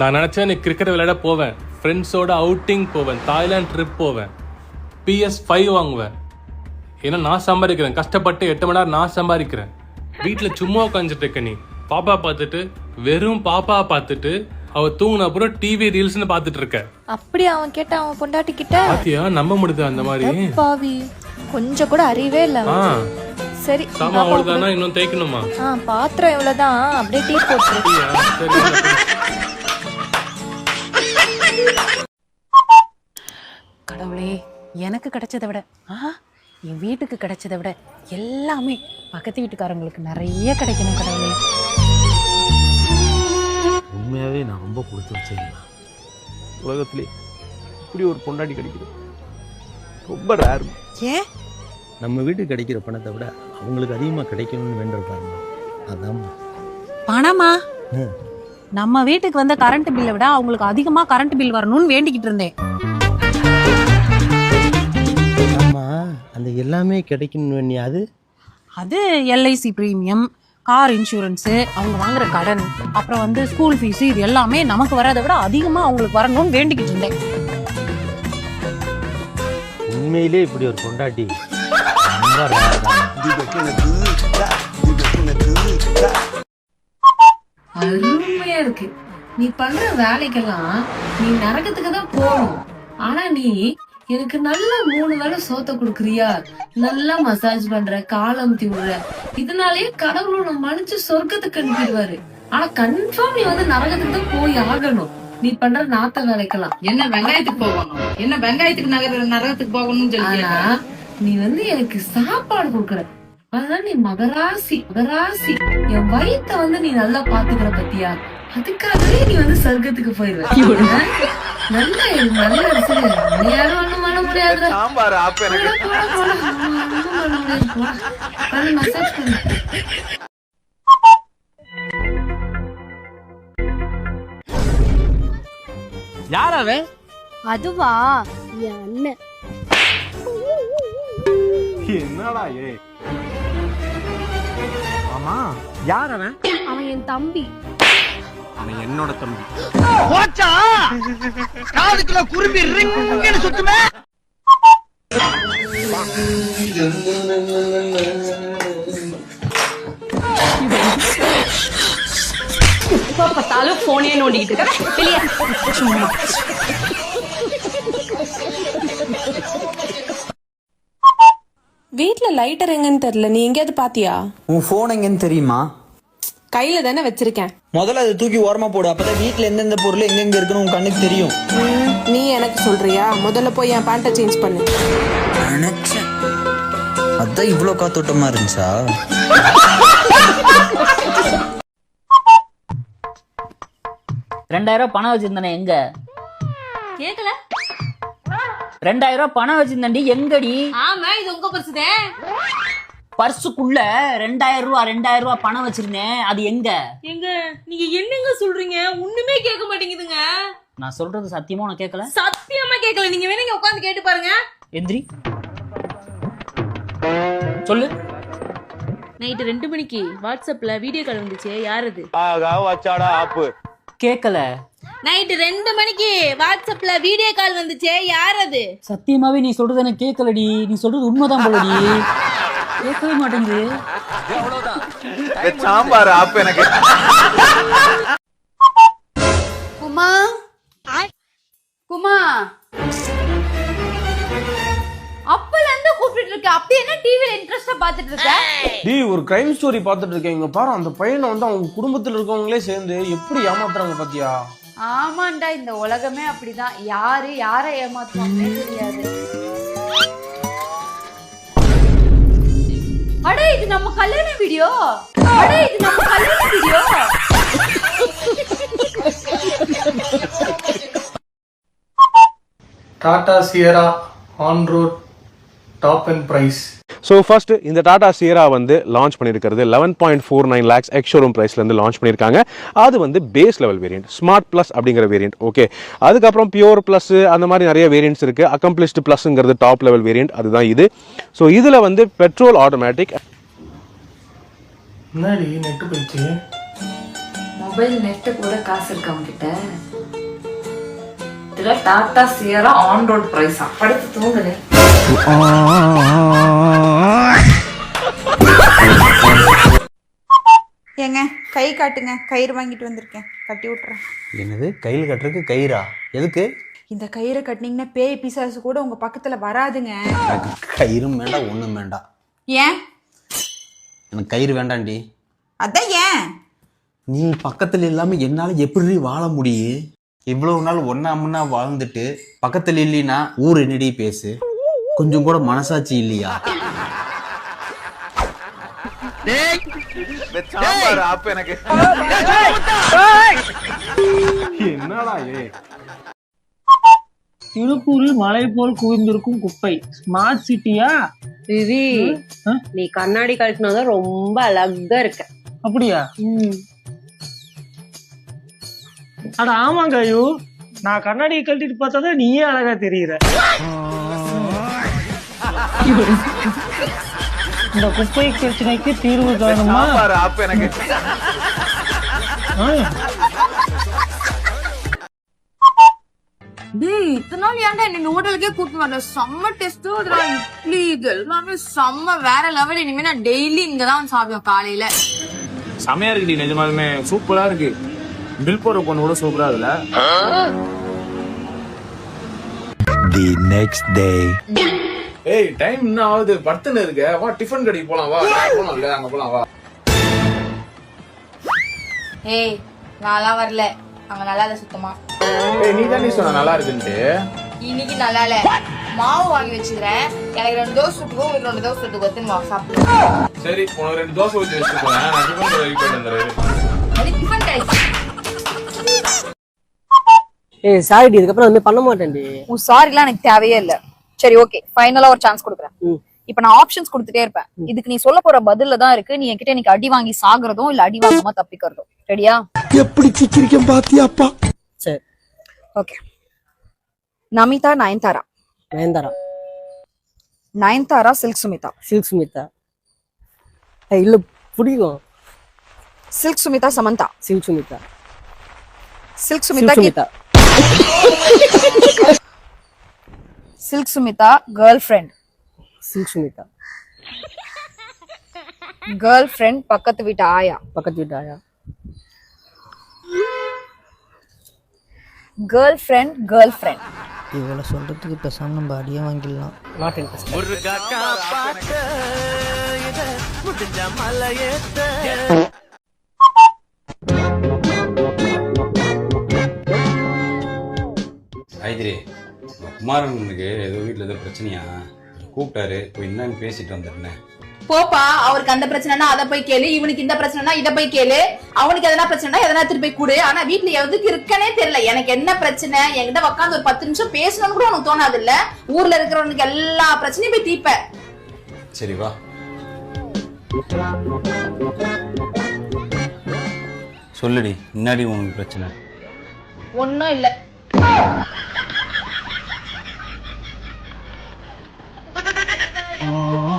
நான் நினச்சேன் நீ கிரிக்கெட் விளையாட போவேன். ஃப்ரெண்ட்ஸோட அவுட்டிங் போவேன். தாய்லாந்து ட்ரிப் போவேன். பிஎஸ் ஃபைவ் வாங்குவேன். ஏன்னா நான் சம்பாதிக்கிறேன். கஷ்டப்பட்டு எட்டு மணி நேரம் நான் சம்பாதிக்கிறேன். வீட்டில் சும்மா உட்காந்துட்டு இருக்க நீ. பாப்பா பார்த்துட்டு வெறும் பாப்பா பார்த்துட்டு அவ தூங்கின அப்புறம் டிவி ரீல்ஸ்னு பார்த்துட்டு இருக்க. அப்படி அவன் கேட்ட அவன் பொண்டாட்டி கிட்ட? பாத்தியா? நம்ப முடியுது அந்த மாதிரி? பாவி கொஞ்சம் கூட அறிவே இல்ல சரி சாமா அவ்வளோதானா இன்னும் தேய்க்கணுமா? பாத்திரம் இவ்வளவுதான். அப்படியே டீ? சரி. கடவுளே எனக்கு கிடைச்சதை விட ஆ என் வீட்டுக்கு கிடைச்சதை விட எல்லாமே பக்கத்து வீட்டுக்காரங்களுக்கு நிறைய கிடைக்கணும் கடவுளே. உண்மையாகவே நான் ரொம்ப கொடுத்து வச்சேன். உலகத்திலே இப்படி ஒரு பொண்டாட்டி கிடைக்குது. ரொம்ப ரேர் ஏன் நம்ம வீட்டுக்கு கிடைக்கிற பணத்தை விட அவங்களுக்கு அதிகமாக கிடைக்கணும்னு வேண்டுற பாருங்க அதான் பணமா? ம். நம்ம வீட்டுக்கு வந்த கரண்ட் பில்லை விட அவங்களுக்கு அதிகமா கரண்ட் பில் வரணும்னு வேண்டிக்கிட்டு இருந்தேன். ஆமாம் அந்த எல்லாமே கிடைக்கணும்னு வேண்டிய அது? அது எல்ஐசி பிரீமியம் கார் இன்சூரன்ஸு அவங்க வாங்குற கடன் அப்புறம் வந்து ஸ்கூல் ஃபீஸ் இது எல்லாமே நமக்கு வராதை விட அதிகமா அவங்களுக்கு வரணும்னு வேண்டிக்கிட்டு இருந்தேன். உண்மையிலே இப்படி ஒரு பொண்டாட்டி. ரொம்ப அருமையா இருக்கு. நீ பண்ற வேலைக்கெல்லாம் நீ நரகத்துக்கு தான் போகணும். ஆனா நீ எனக்கு நல்ல மூணு வேளை சோத்த குடுக்குறியா? நல்லா மசாஜ் பண்ற காலமுத்தி விடுற இதனாலயே கடவுள் உன்னை மன்னிச்சு சொர்க்கத்துக்கு அனுப்பிடுவாரு. ஆனா கன்ஃபார்ம் நீ வந்து நரகத்துக்கு தான் போய் ஆகணும். நீ பண்ற நாத்த வேலைக்கெல்லாம். என்ன வெங்காயத்துக்கு போகணும்? என்ன வெங்காயத்துக்கு நகர நரகத்துக்கு போகணும்னு சொல்லி நீ வந்து எனக்கு சாப்பாடு கொடுக்கற. அதனால நீ மகராசி மகராசி. என் வயித்த வந்து நீ நல்லா பாத்துக்கிற பத்தியா? அதுக்காகவே நீ வந்து சொர்க்கத்துக்கு போயிருவ? நல்லா நல்லா யாரும் ஒண்ணும் பண்ண பண்ணு. யார் அவன்? அதுவா? என் அண்ணன். என்னடா ஏ ஆமா யார் அவன்? அவன் என் தம்பி. அவன் என்னோட தம்பி. பார்த்தாலும் போனே நோண்டிக்கிட்டு இருக்க. வெளியே. சும்மா வீட்ல லைட்டர் எங்கன்னு தெரியல. நீ எங்கேயாவது பாத்தியா? உன் ஃபோன் எங்கன்னு தெரியுமா? கையில தானே வச்சிருக்கேன். முதல்ல அதை தூக்கி ஓரமா போடு. அப்பதான் வீட்ல எந்தெந்த பொருள் எங்கெங்க இருக்குன்னு உன் கண்ணுக்கு தெரியும். நீ எனக்கு சொல்றியா? முதல்ல போய் என் பேண்ட்டை சேஞ்ச் பண்ணு. நினைச்சேன். அதான் இவ்ளோ காத்தோட்டமா இருந்துச்சா? ரெண்டாயிரம் ரூபாய் பணம் வச்சிருந்தானே எங்க? கேக்கல. ரெண்டாயிரம் ரூபாய் பணம் வச்சிருந்தேன்டி எங்கடி? ஆமா இது உங்க பரிசுதே பர்சுக்குள்ள ரெண்டாயிரம் ரூபாய் ரெண்டாயிரம் ரூபாய் பணம் வச்சிருந்தேன். அது எங்க? எங்க? நீங்க என்னங்க சொல்றீங்க? ஒண்ணுமே கேட்க மாட்டேங்குதுங்க. நான் சொல்றது சத்தியமா உனக்கு கேட்கல? சத்தியமா கேட்கல. நீங்க வேணுங்க உட்காந்து கேட்டு பாருங்க. எந்திரி. சொல்லு. நைட்டு ரெண்டு மணிக்கு வாட்ஸ்அப்ல வீடியோ கால் வந்துச்சு. யார் அது? கேட்கல. நைட்டு ரெண்டு மணிக்கு வாட்ஸ்அப்ல வீடியோ கால் வந்துச்சே. யார் அது? சத்தியமாவே நீ சொல்றது எனக்கு கேட்கலடி? நீ சொல்றது உண்மைதான் போலடி. கேட்கவே மாட்டேங்குது. சாம்பார் ஆப்பு எனக்கு. குமா குமா அப்பல இருந்து கூப்பிட்டு இருக்க. அப்படி என்ன டிவில இன்ட்ரெஸ்டா பாத்துட்டு இருக்க? டேய் ஒரு கிரைம் ஸ்டோரி பார்த்துட்டு இருக்கேன். இங்க பாரு அந்த பையனை வந்து அவங்க குடும்பத்துல இருக்கவங்களே சேர்ந்து எப்படி ஏமாத்துறாங்க பாத்தியா? ஆமாண்டா இந்த உலகமே அப்படிதான். யாரு யாரை ஏமாத்துவாங்கன்னே தெரியாது. இது நம்ம கல்யாண வீடியோ. அட இது நம்ம கல்யாண video. Tata Sierra on road top and price. So first இந்த டாடா சியரா வந்து லான்ச் பண்ணியிருக்கிறது. Eleven point four nine lakhs ex showroom ப்ரைஸ்லேருந்து launch பண்ணியிருக்காங்க. அது வந்து base level variant smart plus அப்படிங்கிற வேரியன்ட் ஓகே அதுக்கப்புறம் பியூர் ப்ளஸ் அந்த மாதிரி நிறைய வேரியன்ட்ஸ் இருக்குது அக்கம்ப்ளிஷ்டு ப்ளஸ்ங்கிறது டாப் லெவல் வேரியன்ட் அதுதான் இது. ஸோ இதில் வந்து பெட்ரோல் ஆட்டோமேட்டிக் முன்னாடி நெட்டு போயிடுச்சு. மொபைல் நெட்டு கூட காசு இருக்கு அவங்க கிட்ட இதுல டாடா சியரா ஆன் ரோட் பிரைஸா படுத்து தூங்குது ஏங்க கை காட்டுங்க. கயிறு வாங்கிட்டு வந்திருக்கேன். கட்டி விட்டுறேன். என்னது? கையில் கட்டுறதுக்கு கயிறா? எதுக்கு? இந்த கயிறை கட்டினீங்கன்னா பேய் பிசாசு கூட உங்க பக்கத்துல வராதுங்க. கயிறும் வேண்டாம் ஒன்றும் வேண்டாம். ஏன்? எனக்கு கயிறு வேண்டாண்டி. அதான் ஏன்? நீ பக்கத்தில் இல்லாமல் என்னால் எப்படி வாழ முடியும் இவ்வளவு நாள் ஒன்னா முன்னா வாழ்ந்துட்டு பக்கத்தில் இல்லைன்னா ஊர் என்னடி பேசு? கொஞ்சம் கூட மனசாட்சி இல்லையா? என்னடா ஏ திருப்பூரில் மலை போல் குவிந்திருக்கும் குப்பை. ஸ்மார்ட் சிட்டியா விவி நீ கண்ணாடி கழட்டினாதான் ரொம்ப அழகா இருக்க. அப்படியா? அட ஆமாங்க ஐயோ. நான் கண்ணாடியை கழட்டிட்டு பார்த்தா தான் நீயே அழகா தெரியுற. இந்த குப்பை பிரச்சனைக்கு தீர்வு காணுமா? ஆ. டேய் இத்தனை நாள் ஏன்டா என்ன ஹோட்டலுக்கே கூட்டு வரல செம்ம டெஸ்ட் இட்லி இது எல்லாமே செம்ம வேற லெவல் இனிமே நான் டெய்லி இங்க தான் வந்து சாப்பிடுவேன் காலையில. செமையா இருக்குடி நிஜமாலுமே. சூப்பரா இருக்கு. பில் போற பொண்ணு கூட சூப்பரா இருக்குல்ல? தி நெக்ஸ்ட் டே ஏய் டைம் இன்னும் ஆகுது. பர்த்தன இருக்க. வா டிஃபன் கடைக்கு போலாம். வா அங்க போலாம். வா. ஏய் நான்லாம் வரல. அங்க நல்லா இல்ல சுத்தமா ஏய் நீ தானே சொன்ன நல்லா இருக்குன்ட்டு. இன்னைக்கு நல்லா இல்ல மாவு வாங்கி வச்சுக்கிறேன். எனக்கு ரெண்டு தோசை சுட்டுக்கோ உங்களுக்கு ரெண்டு தோசை சுட்டுக்கோ எத்தனை சாப்பிடுவேன் சரி உனக்கு ரெண்டு தோசை ஊற்றி போறேன் நான் டிஃபன் கடைக்கு போயிட்டு வந்துடுறேன். டிஃபன் ஏய் சாரிடி இதுக்கப்புறம் வந்து பண்ண மாட்டேன்டி. உன் சாரிலாம் எனக்கு தேவையே இல்ல. சரி ஓகே ஃபைனலா ஒரு சான்ஸ் கொடுக்குறேன். இப்ப நான் ஆப்ஷன்ஸ் கொடுத்துட்டே இருப்பேன். இதுக்கு நீ சொல்ல போற பதில்ல தான் இருக்கு. நீ என்கிட்ட எனக்கு அடி வாங்கி சாகுறதும் இல்ல அடி வாங்காம தப்பிக்கிறதும். ரெடியா எப்படி சிக்கிரிக்கம் பாத்தியாப்பா சரி. ஓகே நமிதா நயன்தாரா? நயன்தாரா? நயன்தாரா சில்க் சுமிதா? சில்க் சுமிதா. இல்ல பிடிக்கும் Silk Smitha Samantha? Silk Smitha. Silk Silk Smitha Smitha. Silk Smitha girlfriend Silk girlfriend பக்கத்து வீட்டு ஆயா. பக்கத்து வீட்டு ஆயா? கேர்ள் ஃப்ரெண்ட் கேர்ள் ஃப்ரெண்ட் இவளை சொல்றதுக்கு பேசாம நம்ம அடியே வாங்கிடலாம். நாட் இன்ட்ரெஸ்ட் ஐதிரி குமாரனுக்கு ஏதோ வீட்டில் ஏதோ பிரச்சனையா? கூப்பிட்டாரு போய் என்னன்னு பேசிட்டு வந்துடுறேன் போப்பா அவருக்கு அந்த பிரச்சனைனா அதை போய் கேளு இவனுக்கு இந்த பிரச்சனைனா இதை போய் கேளு அவனுக்கு எதனா பிரச்சனைனா எதனா திருப்பி போய் கொடு. ஆனா வீட்ல எதுக்கு இருக்கனே தெரியல. எனக்கு என்ன பிரச்சனை? என்கிட்ட உட்காந்து ஒரு பத்து நிமிஷம் பேசணும்னு கூட உனக்கு தோணாது இல்ல ஊர்ல இருக்கிறவனுக்கு எல்லா பிரச்சனையும் போய் தீப்ப. சரி வா. சொல்லுடி முன்னாடி உனக்கு பிரச்சனை. ஒன்னும் இல்ல. Oh.